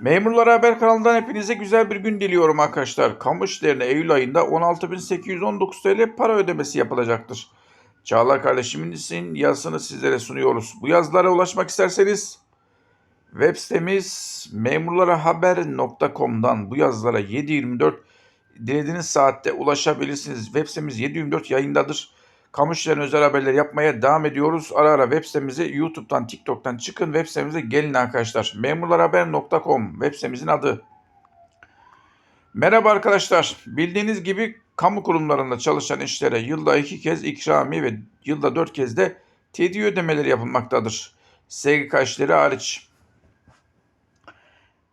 Memurlar Haber kanalından hepinize güzel bir gün diliyorum arkadaşlar. Kamu işlerine Eylül ayında 16.819 TL para ödemesi yapılacaktır. Çağlar kardeşimizin yazısını sizlere sunuyoruz. Bu yazılara ulaşmak isterseniz web sitemiz memurlarahaber.com'dan bu yazılara 7.24 dilediğiniz saatte ulaşabilirsiniz. Web sitemiz 7.24 yayındadır. Kamu işlerine özel haberler yapmaya devam ediyoruz. Ara ara web sitemize YouTube'dan, TikTok'tan çıkın. Web sitemize gelin arkadaşlar. Memurlarhaber.com web sitemizin adı. Merhaba arkadaşlar. Bildiğiniz gibi kamu kurumlarında çalışan işlere yılda iki kez ikramiye ve yılda dört kez de tedi ödemeleri yapılmaktadır. SGK işleri hariç.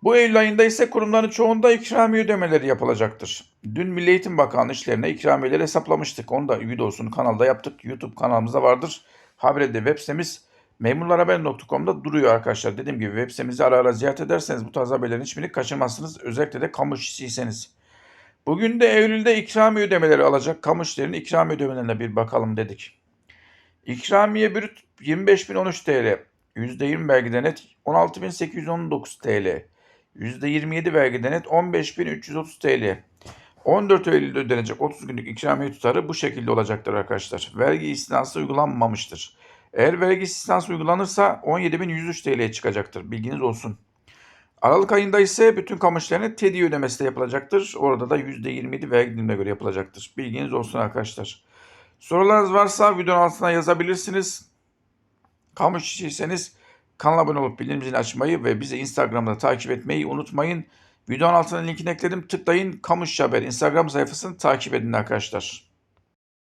Bu Eylül ayında ise kurumların çoğunda ikramiye ödemeleri yapılacaktır. Dün Milli Eğitim Bakanlığı işlerine ikramiyeleri hesaplamıştık. Onu da videosunu kanalda yaptık. YouTube kanalımızda vardır. Habire de web sitemiz memurlarhaber.com'da duruyor arkadaşlar. Dediğim gibi web sitemizi ara ara ziyaret ederseniz bu tarz haberlerin hiçbirini kaçırmazsınız. Özellikle de kamu işçisiyseniz. Bugün de Eylül'de ikramiye ödemeleri alacak kamu işlerinin ikramiye ödemelerine bir bakalım dedik. İkramiye brüt 25.013 TL. %20 vergide net 16.819 TL. %27 vergide net 15.330 TL. 14 Eylül'de ödenecek 30 günlük ikramiye tutarı bu şekilde olacaktır arkadaşlar. Vergi istinası uygulanmamıştır. Eğer vergi istinası uygulanırsa 17.103 TL'ye çıkacaktır. Bilginiz olsun. Aralık ayında ise bütün kamu işlerine TEDI ödemesi de yapılacaktır. Orada da %27 vergi dilimine göre yapılacaktır. Bilginiz olsun arkadaşlar. Sorularınız varsa videonun altına yazabilirsiniz. Kamu işçiyseniz kanala abone olup bildirim zilini açmayı ve bizi Instagram'da takip etmeyi unutmayın. Videonun altına linkini ekledim. Tıklayın. Kamu İşçi Haber Instagram sayfasını takip edin arkadaşlar.